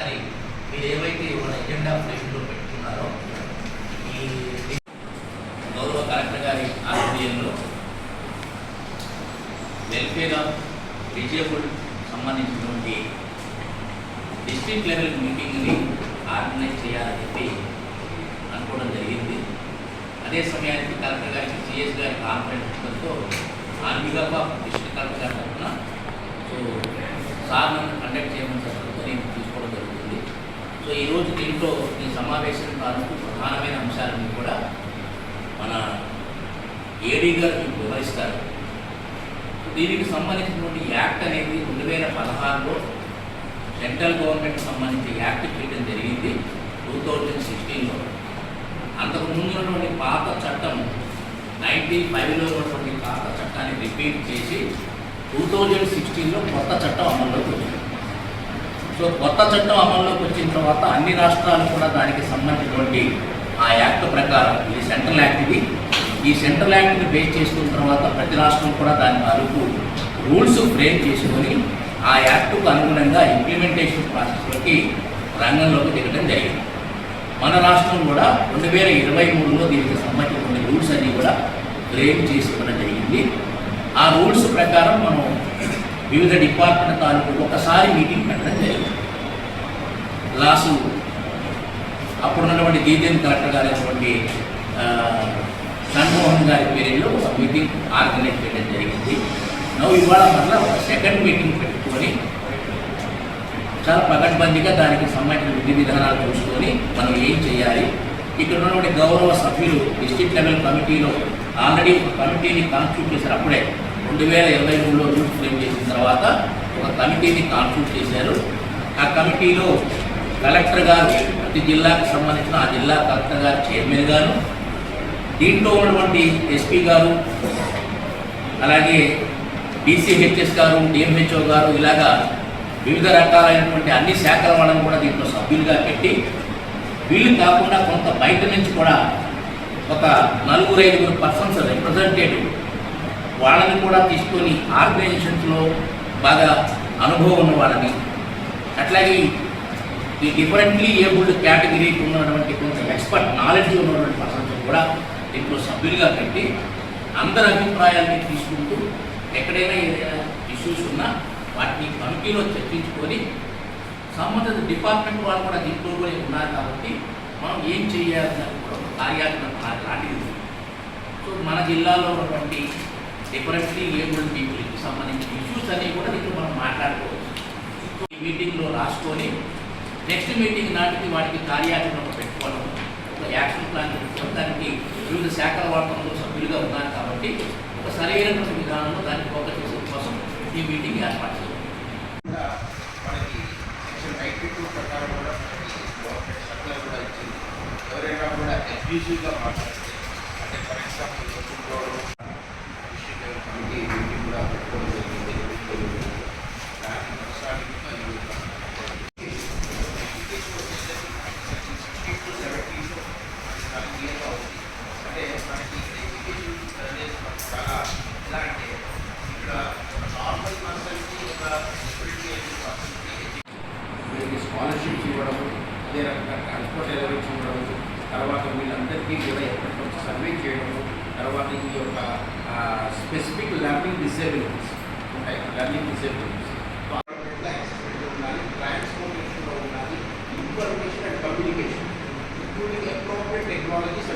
కానీ మీరు ఏవైతే మన ఎజెండా ఫ్రేమ్లో పెట్టుకున్నారో ఈ గౌరవ కలెక్టర్ గారి ఆధ్వర్యంలో వెల్ఫేర్ ఆఫ్ డిజేబుల్ సంబంధించినటువంటి డిస్ట్రిక్ట్ లెవెల్ మీటింగ్ని ఆర్గనైజ్ చేయాలని చెప్పి అనుకోవడం జరిగింది. అదే సమయానికి కలెక్టర్ గారికి సిఎస్ గారి కాన్ఫరెన్స్తో on behalf of district collector గారి తరఫున సో సార్ నన్ను కండక్ట్ చేయమని చెప్పడంతో నేను సో ఈరోజు దీంట్లో ఈ సమావేశం తాలూకు ప్రధానమైన అంశాలను కూడా మన ఏడీ గారు మీకు వివరిస్తారు. దీనికి సంబంధించినటువంటి యాక్ట్ అనేది రెండు వేల పదహారులో సెంట్రల్ గవర్నమెంట్ సంబంధించి యాక్ట్ చేయడం జరిగింది టూ థౌజండ్ సిక్స్టీన్లో. అంతకు ముందున్నటువంటి పాత చట్టం నైన్టీన్ ఫైవ్లో ఉన్నటువంటి పాత చట్టాన్ని రిపీట్ చేసి టూ థౌజండ్ సిక్స్టీన్లో కొత్త చట్టం అమల్లోకి వచ్చింది. సో కొత్త చట్టం అమల్లోకి వచ్చిన తర్వాత అన్ని రాష్ట్రాలు కూడా దానికి సంబంధించినటువంటి ఆ యాక్ట్ ప్రకారం ఇది సెంట్రల్ యాక్ట్ ఇది. ఈ సెంట్రల్ యాక్ట్ని బేస్ చేసుకున్న తర్వాత ప్రతి రాష్ట్రం కూడా దాని వరకు రూల్స్ ఫ్రేమ్ చేసుకొని ఆ యాక్ట్కు అనుగుణంగా ఇంప్లిమెంటేషన్ ప్రాసెస్లోకి రంగంలోకి దిగడం జరిగింది. మన రాష్ట్రం కూడా రెండు వేల ఇరవై మూడులో దీనికి సంబంధించిన రూల్స్ అన్నీ కూడా ఫ్రేమ్ చేసుకోవడం జరిగింది. ఆ రూల్స్ ప్రకారం మనం వివిధ డిపార్ట్మెంట్ తాలూకు ఒకసారి మీటింగ్ పెట్టడం జరిగింది. లాసు అప్పుడున్నటువంటి డీజీఎం కలెక్టర్ గారైనటువంటి సన్మోహన్ గారి పేరులో ఒక మీటింగ్ ఆర్గనైజ్ చేయడం జరిగింది. నవ్వు ఇవాళ మళ్ళీ ఒక సెకండ్ మీటింగ్ పెట్టుకొని చాలా పకడ్బందీగా దానికి సంబంధించిన విధి విధానాలు చూసుకొని మనం ఏం చేయాలి? ఇక్కడ ఉన్నటువంటి గౌరవ సభ్యులు డిస్ట్రిక్ట్ లెవెల్ కమిటీలో ఆల్రెడీ ఒక కమిటీని కాన్స్టిట్యూట్ చేశారు అప్పుడే. రెండు వేల ఇరవై మూడులో రూల్స్ ఫ్రేమ్ చేసిన తర్వాత ఒక కమిటీని కాన్స్టిట్యూట్ చేశారు. ఆ కమిటీలో కలెక్టర్ గారు ప్రతి జిల్లాకు సంబంధించిన ఆ జిల్లా కలెక్టర్ గారు చైర్మన్ గారు దీంట్లో ఉన్నటువంటి ఎస్పీ గారు అలాగే డీసీహెచ్ఎస్ గారు డిఎంహెచ్ఓ గారు ఇలాగా వివిధ రకాలైనటువంటి అన్ని శాఖల వాళ్ళని కూడా దీంట్లో సభ్యులుగా పెట్టి వీళ్ళు కాకుండా కొంత బయట నుంచి కూడా ఒక నలుగురు ఐదుగురు పర్సన్స్ రిప్రజెంటేటివ్ వాళ్ళని కూడా తీసుకొని ఆర్గనైజేషన్స్లో బాగా అనుభవం ఉన్న వాళ్ళని. అట్లాగే ఈ డిఫరెంట్లీ ఏబుల్డ్ కేటగిరీకి ఉన్నటువంటి కొంత ఎక్స్పర్ట్ నాలెడ్జ్ ఉన్నటువంటి పర్సన్స్ కూడా దీంట్లో సభ్యులుగా పెట్టి అందరి అభిప్రాయాల్ని తీసుకుంటూ ఎక్కడైనా ఏదైనా ఇష్యూస్ ఉన్నా వాటిని కమిటీలో చర్చించుకొని సంబంధిత డిపార్ట్మెంట్ వాళ్ళు కూడా దీంట్లో కూడా ఉన్నారు కాబట్టి మనం ఏం చేయాలని కూడా ఒక కార్యాచరణ లాంటిది. సో మన జిల్లాలో ఉన్నటువంటి డిఫరెంట్లీ ఏబుల్డ్ పీపుల్కి సంబంధించిన ఇష్యూస్ అన్నీ కూడా ఇప్పుడు మనం మాట్లాడుకోవచ్చు. ఈ మీటింగ్లో రాసుకొని నెక్స్ట్ మీటింగ్ నాటికి వాటికి కార్యాచరణ పెట్టుకోవడం ఒక యాక్షన్ ప్లాన్ పెట్టుకోవడం దానికి వివిధ శాఖల వాడకంలో సభ్యులుగా ఉన్నారు కాబట్టి ఒక సరైనటువంటి విధానంలో దాన్ని ఫోకస్ చేసే కోసం ఈ మీటింగ్ ఏర్పాటు చేయాలి మనకి సెక్షన్ నైన్టీ టూ ప్రకారం కూడా మనకి గవర్నమెంట్ సర్కులర్ కూడా ఇచ్చింది. ఎవరైనా కూడా అబ్యూజివ్గా మాట్లాడితే అంటే ఫర్ ఎగ్జాంపుల్ ఒప్పుకోవడం డిస్ట్రిక్ట్ లెవెల్ కమిటీ మీటింగ్ కూడా పెట్టుకోవడం జరిగింది దానికి కొనసాగింపు అది సెక్షన్ సిక్స్టీ టు సెవెంటీలో చాలా క్లియర్గా ఉంది అంటే మనకి ఎడ్యుకేషన్ అనేది మనకు చాలా ఎలా అంటే ఇక్కడ నార్మల్ పర్సన్కి ఒక డిఫరెంట్ ఏజ్ పర్సన్కి వీళ్ళకి స్కాలర్షిప్స్ ఇవ్వడము అదే రకంగా ట్రాన్స్పోర్ట్ అలవెన్స్ ఇవ్వడము తర్వాత వీళ్ళందరికీ కూడా ఎప్పటికొచ్చి సర్వే చేయడము తర్వాత ఈ యొక్క స్పెసిఫిక్ లెర్నింగ్ డిసేబిలిటీస్ ఉంటాయి లెర్నింగ్ డిసేబిలిటీస్ ఉండాలి ట్రాన్స్పోర్టేషన్లో ఉండాలి information and communication including appropriate technologies